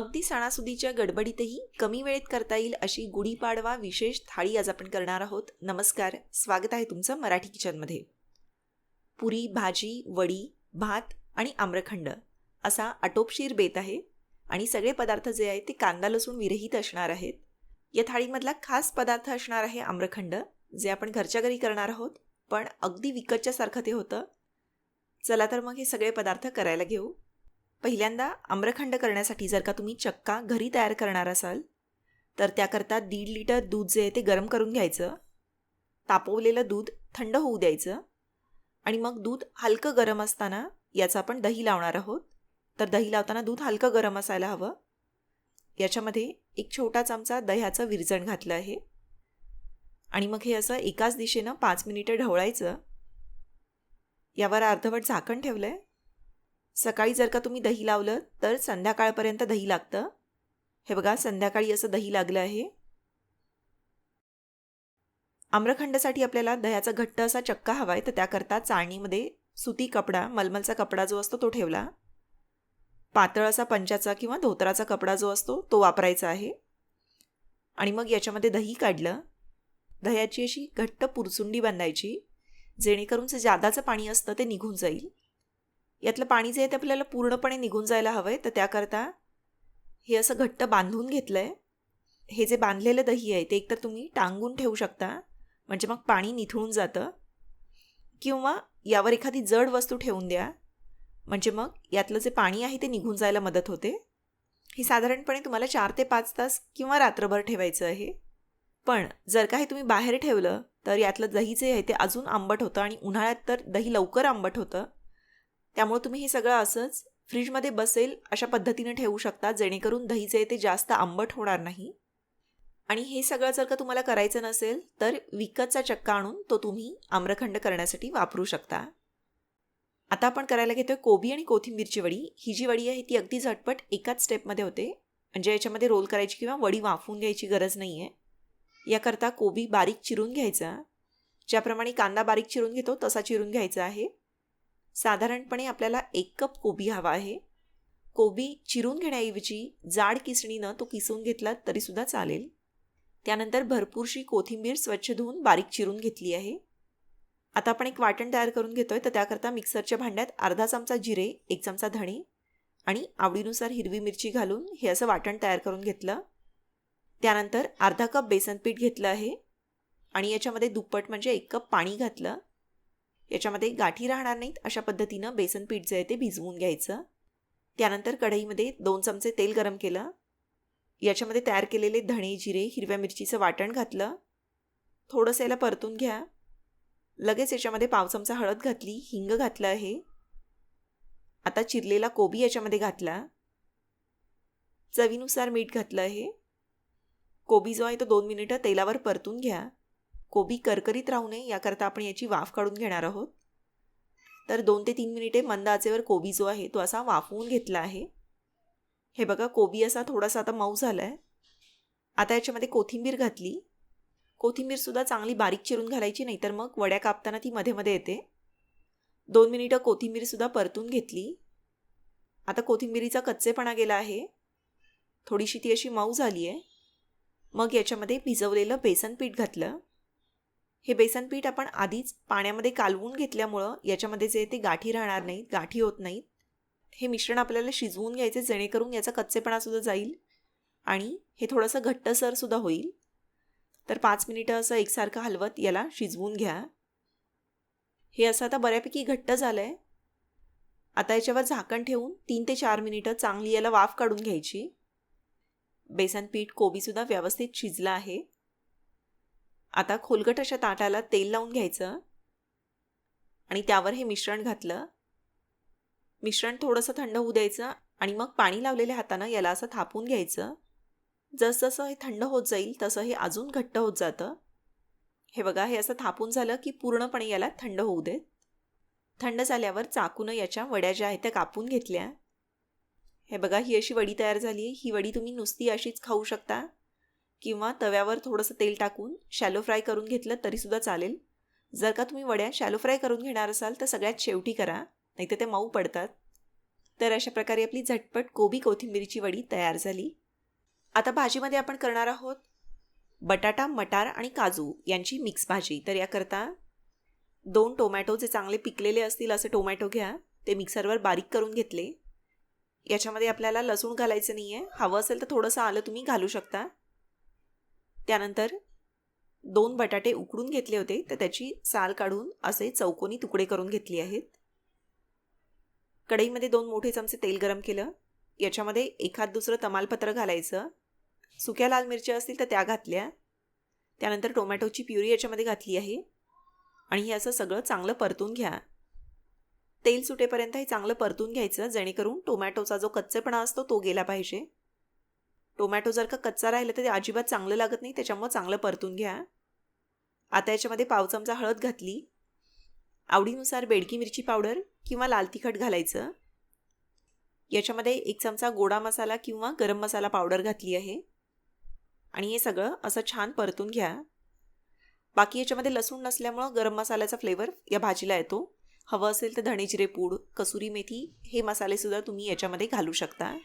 अगदी सणासुदीच्या गडबडीतही कमी वेळेत करता येईल अशी गुढीपाडवा विशेष थाळी आज आपण करणार आहोत. नमस्कार. स्वागत आहे तुमचं मराठी किचनमध्ये. पुरी भाजी वडी भात आणि आम्रखंड असा आटोपशीर बेत आहे आणि सगळे पदार्थ जे आहेत ते कांदा लसूण विरहित असणार आहेत. या थाळीमधला खास पदार्थ असणार आहे आम्रखंड जे आपण घरच्या घरी करणार आहोत पण अगदी विकतच्यासारखं ते होतं. चला तर मग हे सगळे पदार्थ करायला घेऊ. पहिल्यांदा आम्रखंड करण्यासाठी जर का तुम्ही चक्का घरी तयार करणार असाल तर त्याकरता दीड लिटर दूध जे आहे ते गरम करून घ्यायचं. तापवलेलं दूध थंड होऊ द्यायचं. आणि मग दूध हलकं गरम असताना याचं आपण दही लावणार आहोत. तर दही लावताना दूध हलकं गरम असायला हवं. याच्यामध्ये एक छोटा चमचा दह्याचं विरजण घातलं आहे. आणि मग हे असं एकाच दिशेनं पाच मिनिटं ढवळायचं. यावर अर्धवट झाकण ठेवलं आहे सकाळी जर का तुम्ही दही लावलं तर संध्याकाळपर्यंत दही लागतं. हे बघा संध्याकाळी असं दही लागलं आहे. आम्रखंडसाठी आपल्याला दह्याचा घट्ट असा चक्का हवा आहे तर त्याकरता चाळणीमध्ये सुती कपडा मलमलचा कपडा जो असतो तो ठेवला. पातळ असा पंचाचा किंवा धोतराचा कपडा जो असतो तो वापरायचा आहे. आणि मग याच्यामध्ये दही काढलं. दह्याची अशी घट्ट पुरचुंडी बांधायची जेणेकरून जे जादाचं पाणी असतं ते निघून जाईल. यातलं पाणी जे आहे ते आपल्याला पूर्णपणे निघून जायला हवं आहे तर त्याकरता हे असं घट्ट बांधून घेतलं आहे हे जे बांधलेलं दही आहे ते एकतर तुम्ही टांगून ठेवू शकता म्हणजे मग पाणी निथळून जातं. किंवा यावर एखादी जड वस्तू ठेवून द्या म्हणजे मग यातलं जे पाणी आहे ते निघून जायला मदत होते. हे साधारणपणे तुम्हाला चार ते पाच तास किंवा रात्रभर ठेवायचं आहे. पण जर का हे तुम्ही बाहेर ठेवलं तर यातलं दही जे आहे ते अजून आंबट होतं आणि उन्हाळ्यात तर दही लवकर आंबट होतं. त्यामुळे तुम्ही हे सगळं असंच फ्रीजमध्ये बसेल अशा पद्धतीने ठेवू शकता जेणेकरून दही जे आहे ते जास्त आंबट होणार नाही. आणि हे सगळं जर का तुम्हाला करायचं नसेल तर विकतचा चक्का आणून तो तुम्ही आम्रखंड करण्यासाठी वापरू शकता. आता आपण करायला घेतोय कोबी आणि कोथिंबीरची वडी. ही जी वडी आहे ती अगदी झटपट एकाच स्टेपमध्ये होते. म्हणजे याच्यामध्ये रोल करायची किंवा वडी वाफवून घ्यायची गरज नाही आहे याकरता कोबी बारीक चिरून घ्यायचा. ज्याप्रमाणे कांदा बारीक चिरून घेतो तसा चिरून घ्यायचा आहे. साधारणपणे आपल्याला एक कप कोबी हवा आहे. कोबी चिरून घेण्याऐवजी जाड किसणीनं तो किसून घेतला तरीसुद्धा चालेल. त्यानंतर भरपूरशी कोथिंबीर स्वच्छ धुवून बारीक चिरून घेतली आहे. आता आपण एक वाटण तयार करून घेतोय तर त्याकरता मिक्सरच्या भांड्यात अर्धा चमचा जिरे एक चमचा धणे आणि आवडीनुसार हिरवी मिरची घालून हे असं वाटण तयार करून घेतलं. त्यानंतर अर्धा कप बेसन पीठ घेतलं आहे आणि याच्यामध्ये दुप्पट म्हणजे एक कप पाणी घातलं. याच्यामध्ये गाठी राहणार नाहीत. अशा पद्धतीनं बेसन पीठ जे आहे ते भिजवून घ्यायचं. त्यानंतर कढईमध्ये दोन चमचे तेल गरम केलं. याच्यामध्ये तयार केलेले धणे जिरे हिरव्या मिरचीचं वाटण घातलं. थोडंसं याला परतून घ्या. लगेच याच्यामध्ये पाव चमचा हळद घातली हिंग घातलं आहे. आता चिरलेला कोबी याच्यामध्ये घातला. चवीनुसार मीठ घातलं आहे. कोबी जो आहे तो दोन मिनिटं तेलावर परतून घ्या. कोबी करकरीत राहू नये याकरता आपण याची वाफ काढून घेणार आहोत. तर दोन ते तीन मिनिटे मंद आचेवर कोबी जो आहे तो असा वाफवून घेतला आहे. हे बघा कोबी असा थोडासा आता मऊ झाला आहे आता याच्यामध्ये कोथिंबीर घातली. कोथिंबीरसुद्धा चांगली बारीक चिरून घालायची नाही तर मग वड्या कापताना ती मध्ये मध्ये येते. दोन मिनिटं कोथिंबीरसुद्धा परतून घेतली. आता कोथिंबीरीचा कच्चेपणा गेला आहे. थोडीशी ती अशी मऊ झाली आहे मग याच्यामध्ये भिजवलेलं बेसन पीठ घातलं. हे बेसन पीठ आपण आधीच पाण्यामध्ये कालवून घेतल्यामुळं याच्यामध्ये जे ते गाठी राहणार नाहीत गाठी होत नाहीत. हे मिश्रण आपल्याला शिजवून घ्यायचे जेणेकरून याचा कच्चेपणासुद्धा जाईल आणि हे थोडंसं घट्टसरसुद्धा होईल. तर पाच मिनिटं असं एकसारखं हलवत याला शिजवून घ्या. हे असं आता बऱ्यापैकी घट्ट झालं आहे आता याच्यावर झाकण ठेवून तीन ते चार मिनिटं चांगली याला वाफ काढून घ्यायची. बेसन पीठ कोबीसुद्धा व्यवस्थित शिजला आहे. आता खोलगट अशा ताटाला तेल लावून घ्यायचं. आणि त्यावर हे मिश्रण घातलं. मिश्रण थोडंसं थंड होऊ द्यायचं आणि मग पाणी लावलेल्या हातानं याला असं थापून घ्यायचं. जसजसं हे थंड होत जाईल तसं हे अजून घट्ट होत जातं. हे बघा हे असं थापून झालं की पूर्णपणे याला थंड होऊ देत. थंड झाल्यावर चाकूनं याच्या वड्या ज्या आहेत त्या कापून घेतल्या. हे बघा ही अशी वडी तयार झाली ही वडी तुम्ही नुसती अशीच खाऊ शकता. किंवा तव्यावर थोडंसं तेल टाकून शॅलो फ्राय करून घेतलं तरीसुद्धा चालेल. जर का तुम्ही वड्या शॅलो फ्राय करून घेणार असाल तर सगळ्यात शेवटी करा नाही तर ते मऊ पडतात. तर अशा प्रकारे आपली झटपट कोबी कोथिंबीरीची वडी तयार झाली. आता भाजीमध्ये आपण करणार आहोत बटाटा मटार आणि काजू यांची मिक्स भाजी. तर याकरता दोन टोमॅटो जे चांगले पिकलेले असतील असे टोमॅटो घ्या. ते मिक्सरवर बारीक करून घेतले. याच्यामध्ये आपल्याला लसूण घालायचं नाही आहे हवं असेल तर थोडंसं आलं तुम्ही घालू शकता. त्यानंतर दोन बटाटे उकडून घेतले होते. तर त्याची साल काढून असे चौकोनी तुकडे करून घेतली आहेत. कढईमध्ये दोन मोठे चमचे तेल गरम केलं. याच्यामध्ये एखाद दुसरं तमालपत्र घालायचं. सुक्या लाल मिरच्या असतील तर त्या घातल्या. त्यानंतर टोमॅटोची प्युरी याच्यामध्ये घातली आहे. आणि हे असं सगळं चांगलं परतून घ्या. तेल सुटेपर्यंत हे चांगलं परतून घ्यायचं जेणेकरून टोमॅटोचा जो कच्चेपणा असतो तो गेला पाहिजे. टोमॅटो जर का कच्चा राहिला तर ते अजिबात चांगलं लागत नाही त्याच्यामुळं चांगलं परतून घ्या. आता याच्यामध्ये पाव चमचा हळद घातली. आवडीनुसार बेडकी मिरची पावडर किंवा लाल तिखट घालायचं. याच्यामध्ये एक चमचा गोडा मसाला किंवा गरम मसाला पावडर घातली आहे. आणि हे सगळं असं छान परतून घ्या. बाकी याच्यामध्ये लसूण नसल्यामुळं गरम मसाल्याचा फ्लेवर या भाजीला येतो. हवं असेल तर धणे जिरे पूड कसुरी मेथी हे मसालेसुद्धा तुम्ही याच्यामध्ये घालू शकता.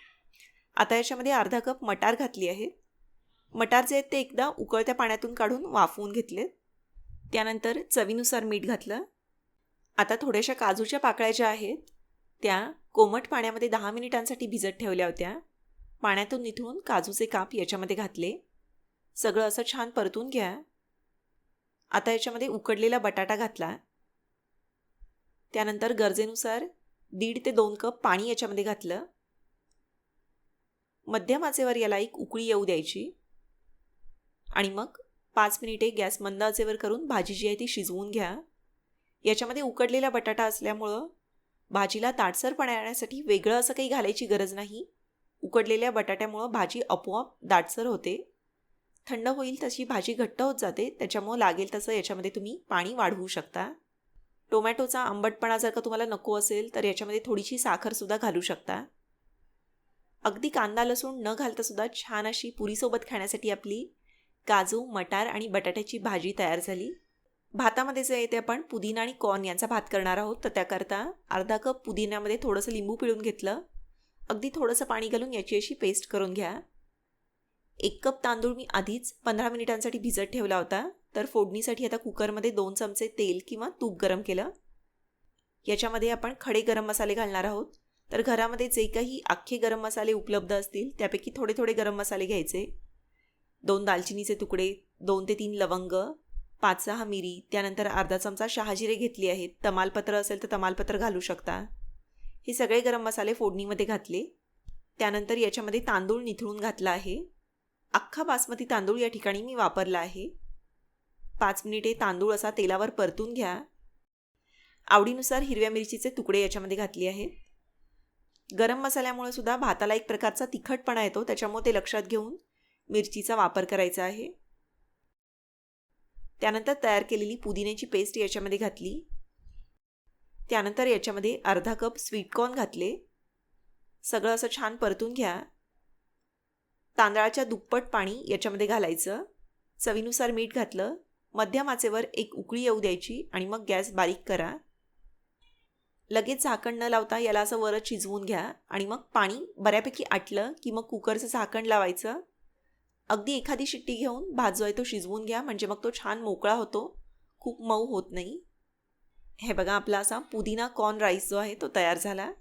आता याच्यामध्ये अर्धा कप मटार घातली आहे. मटार जे आहेत ते एकदा उकळत्या पाण्यातून काढून वाफवून घेतलेत त्यानंतर चवीनुसार मीठ घातलं. आता थोड्याशा काजूच्या पाकळ्या ज्या आहेत त्या कोमट पाण्यामध्ये दहा मिनिटांसाठी भिजत ठेवल्या होत्या. पाण्यातून निथून काजूचे काप याच्यामध्ये घातले. सगळं असं छान परतून घ्या. आता याच्यामध्ये उकडलेला बटाटा घातला. त्यानंतर गरजेनुसार दीड ते दोन कप पाणी याच्यामध्ये घातलं. मध्यम आचेवर याला एक उकळी येऊ द्यायची. आणि मग पाच मिनिटे गॅस मंद आचेवर करून भाजी जी आहे ती शिजवून घ्या. याच्यामध्ये उकडलेला बटाटा असल्यामुळं भाजीला ताटसरपणा येण्यासाठी वेगळं असं काही घालायची गरज नाही. उकडलेल्या बटाट्यामुळं भाजी आपोआप दाटसर होते. थंड होईल तशी भाजी घट्ट होत जाते त्याच्यामुळं लागेल तसं याच्यामध्ये तुम्ही पाणी वाढवू शकता. टोमॅटोचा आंबटपणा जर का तुम्हाला नको असेल तर याच्यामध्ये थोडीशी साखरसुद्धा घालू शकता. अगदी कांदा लसूण न घालता सुद्धा छान अशी पुरीसोबत खाण्यासाठी आपली काजू मटार आणि बटाट्याची भाजी तयार झाली. भातामध्ये जे आहे ते आपण पुदिना आणि कॉर्न यांचा भात करणार आहोत. तर त्याकरता अर्धा कप पुदिन्यामध्ये थोडंसं लिंबू पिळून घेतलं. अगदी थोडंसं पाणी घालून याची अशी पेस्ट करून घ्या. एक कप तांदूळ मी आधीच पंधरा मिनिटांसाठी भिजत ठेवला होता. तर फोडणीसाठी आता कुकरमध्ये दोन चमचे तेल किंवा तूप गरम केलं. याच्यामध्ये आपण खडे गरम मसाले घालणार आहोत. तर घरामध्ये जे काही अख्खे गरम मसाले उपलब्ध असतील त्यापैकी थोडे थोडे गरम मसाले घ्यायचे. दोन दालचिनीचे तुकडे दोन ते तीन लवंग पाच सहा मिरी त्यानंतर अर्धा चमचा शहाजिरे घेतली आहेत. तमालपत्र असेल तर तमालपत्र घालू शकता. हे सगळे गरम मसाले फोडणीमध्ये घातले. त्यानंतर याच्यामध्ये तांदूळ निथळून घातला आहे. अख्खा बासमती तांदूळ या ठिकाणी मी वापरला आहे. पाच मिनिटे तांदूळ असा तेलावर परतून घ्या. आवडीनुसार हिरव्या मिरचीचे तुकडे याच्यामध्ये घातले आहेत. गरम मसाल्यामुळे सुद्धा भाताला एक प्रकारचा तिखटपणा येतो. त्याच्यामुळे ते लक्षात घेऊन मिरचीचा वापर करायचा आहे. त्यानंतर तयार केलेली पुदिन्याची पेस्ट याच्यामध्ये घातली. त्यानंतर याच्यामध्ये अर्धा कप स्वीटकॉर्न घातले. सगळं असं छान परतून घ्या. तांदळाच्या दुप्पट पाणी याच्यामध्ये घालायचं. चवीनुसार मीठ घातलं. मध्यम आचेवर एक उकळी येऊ द्यायची आणि मग गॅस बारीक करा. लगेच झाकण न लावता याला असं वरच शिजवून घ्या आणि मग पाणी बऱ्यापैकी आटलं की मग कुकरचं झाकण लावायचं. अगदी एखादी शिट्टी घेऊन भात जो आहे तो शिजवून घ्या म्हणजे मग तो छान मोकळा होतो. खूप मऊ होत नाही. हे बघा आपला असा पुदिना कॉर्न राईस जो आहे तो तयार झाला.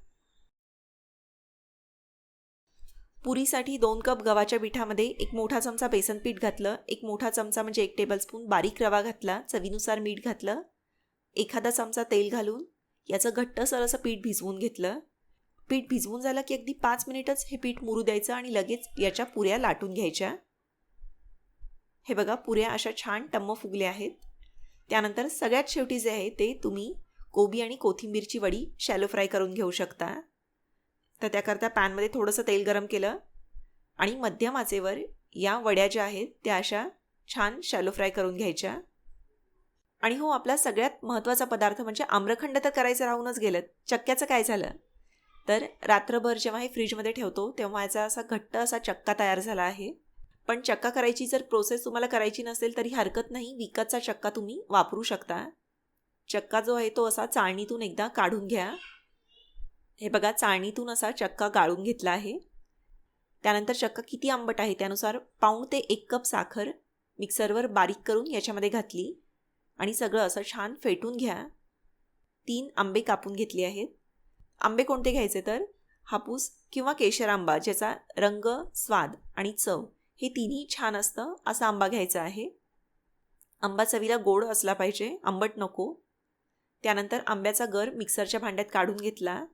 पुरीसाठी दोन कप गव्हाच्या पिठामध्ये एक मोठा चमचा बेसन पीठ घातलं एक मोठा चमचा म्हणजे एक टेबलस्पून बारीक रवा घातला चवीनुसार मीठ घातलं एखादा चमचा तेल घालून याचं घट्टसर असं पीठ भिजवून घेतलं. पीठ भिजवून झालं की अगदी पाच मिनिटच हे पीठ मुरू द्यायचं आणि लगेच याच्या पुऱ्या लाटून घ्यायच्या. हे बघा पुऱ्या अशा छान टम्म फुगल्या आहेत. त्यानंतर सगळ्यात शेवटी जे आहे ते तुम्ही कोबी आणि कोथिंबीरची वडी शॅलो फ्राय करून घेऊ शकता. तर त्याकरता पॅनमध्ये थोडंसं तेल गरम केलं आणि मध्यम आचेवर या वड्या ज्या आहेत त्या अशा छान शॅलो फ्राय करून घ्यायच्या. आणि हो आपला सगळ्यात महत्त्वाचा पदार्थ म्हणजे आम्रखंड तर करायचं राहूनच गेलं. चक्क्याचं काय झालं? तर रात्रभर जेव्हा हे फ्रीजमध्ये ठेवतो तेव्हा याचा असा घट्ट असा चक्का तयार झाला आहे. पण चक्का करायची जर प्रोसेस तुम्हाला करायची नसेल तरी हरकत नाही. विकतचा चक्का तुम्ही वापरू शकता. चक्का जो आहे तो असा चाळणीतून एकदा काढून घ्या. हे बघा चाळणीतून असा चक्का गाळून घेतला आहे. त्यानंतर चक्का किती आंबट आहे त्यानुसार पाऊण ते एक कप साखर मिक्सरवर बारीक करून याच्यामध्ये घातली. आणि सगळं असं छान फेटून घ्या. तीन आंबे कापून घेतले आहेत. आंबे कोणते घ्यायचे तर? हापूस किंवा केशर आंबा ज्याचा रंग स्वाद आणि चव हे तिन्ही छान असतं असा आंबा घ्यायचा आहे. आंबा चवीला गोड असला पाहिजे आंबट नको. त्यानंतर आंब्याचा गर मिक्सरच्या भांड्यात काढून घेतला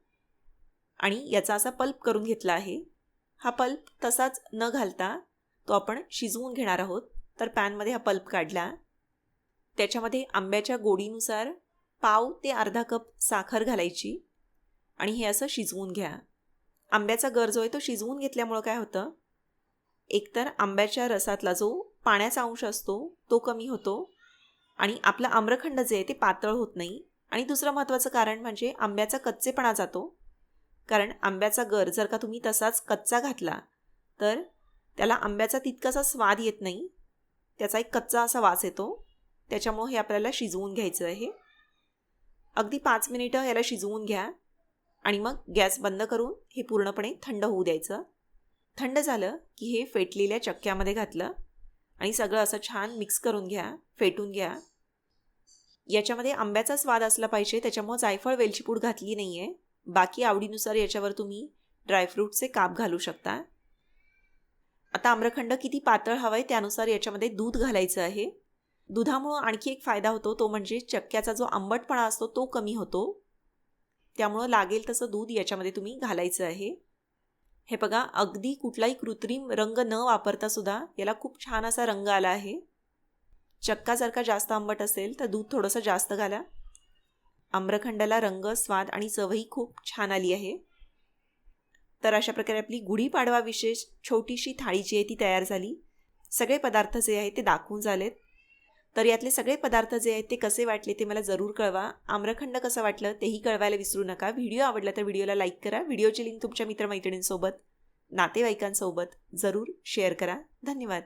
आणि याचा असा पल्प करून घेतला आहे. हा पल्प तसाच न घालता तो आपण शिजवून घेणार आहोत. तर पॅनमध्ये हा पल्प काढला. त्याच्यामध्ये आंब्याच्या गोडीनुसार पाव ते अर्धा कप साखर घालायची आणि हे असं शिजवून घ्या. आंब्याचा गर जो आहे तो शिजवून घेतल्यामुळं काय होतं? एकतर आंब्याच्या रसातला जो पाण्याचा अंश असतो तो कमी होतो आणि आपलं आम्रखंड जे आहे ते पातळ होत नाही आणि दुसरं महत्त्वाचं कारण म्हणजे आंब्याचा कच्चेपणा जातो. कारण आंब्याचा गर जर का तुम्ही तसाच कच्चा घातला तर त्याला आंब्याचा तितकासा स्वाद येत नाही त्याचा एक कच्चा असा वास येतो त्याच्यामुळं हे आपल्याला शिजवून घ्यायचं आहे. अगदी पाच मिनिटं याला शिजवून घ्या. आणि मग गॅस बंद करून हे पूर्णपणे थंड होऊ द्यायचं. थंड झालं की हे फेटलेल्या चक्क्यामध्ये घातलं. आणि सगळं असं छान मिक्स करून घ्या फेटून घ्या. याच्यामध्ये आंब्याचा स्वाद असला पाहिजे त्याच्यामुळं जायफळ वेलची पूड घातली नाही आहे बाकी आवडीनुसार याच्यावर तुम्ही ड्रायफ्रूटचे काप घालू शकता. आता आम्रखंड किती पातळ हवं आहे त्यानुसार याच्यामध्ये दूध घालायचं आहे. दुधामुळं आणखी एक फायदा होतो तो म्हणजे चक्क्याचा जो आंबटपणा असतो तो कमी होतो. त्यामुळं लागेल तसं दूध याच्यामध्ये तुम्ही घालायचं आहे. हे बघा अगदी कुठलाही कृत्रिम रंग न वापरता सुद्धा याला खूप छान असा रंग आला आहे. चक्का जर का जास्त आंबट असेल तर दूध थोडंसं जास्त घाला. आम्रखंडाला रंग स्वाद आणि चवही खूप छान आली आहे. तर अशा प्रकारे आपली गुढीपाडवा विशेष छोटीशी थाळी जी आहे ती तयार झाली. सगळे पदार्थ जे आहेत ते दाखवून झालेत. तर यातले सगळे पदार्थ जे आहेत ते कसे वाटले ते मला जरूर कळवा. आम्रखंड कसं वाटलं तेही कळवायला विसरू नका. व्हिडिओ आवडला तर व्हिडिओला लाईक करा. व्हिडिओची लिंक तुमच्या मित्रमैत्रिणींसोबत नातेवाईकांसोबत जरूर शेअर करा. धन्यवाद.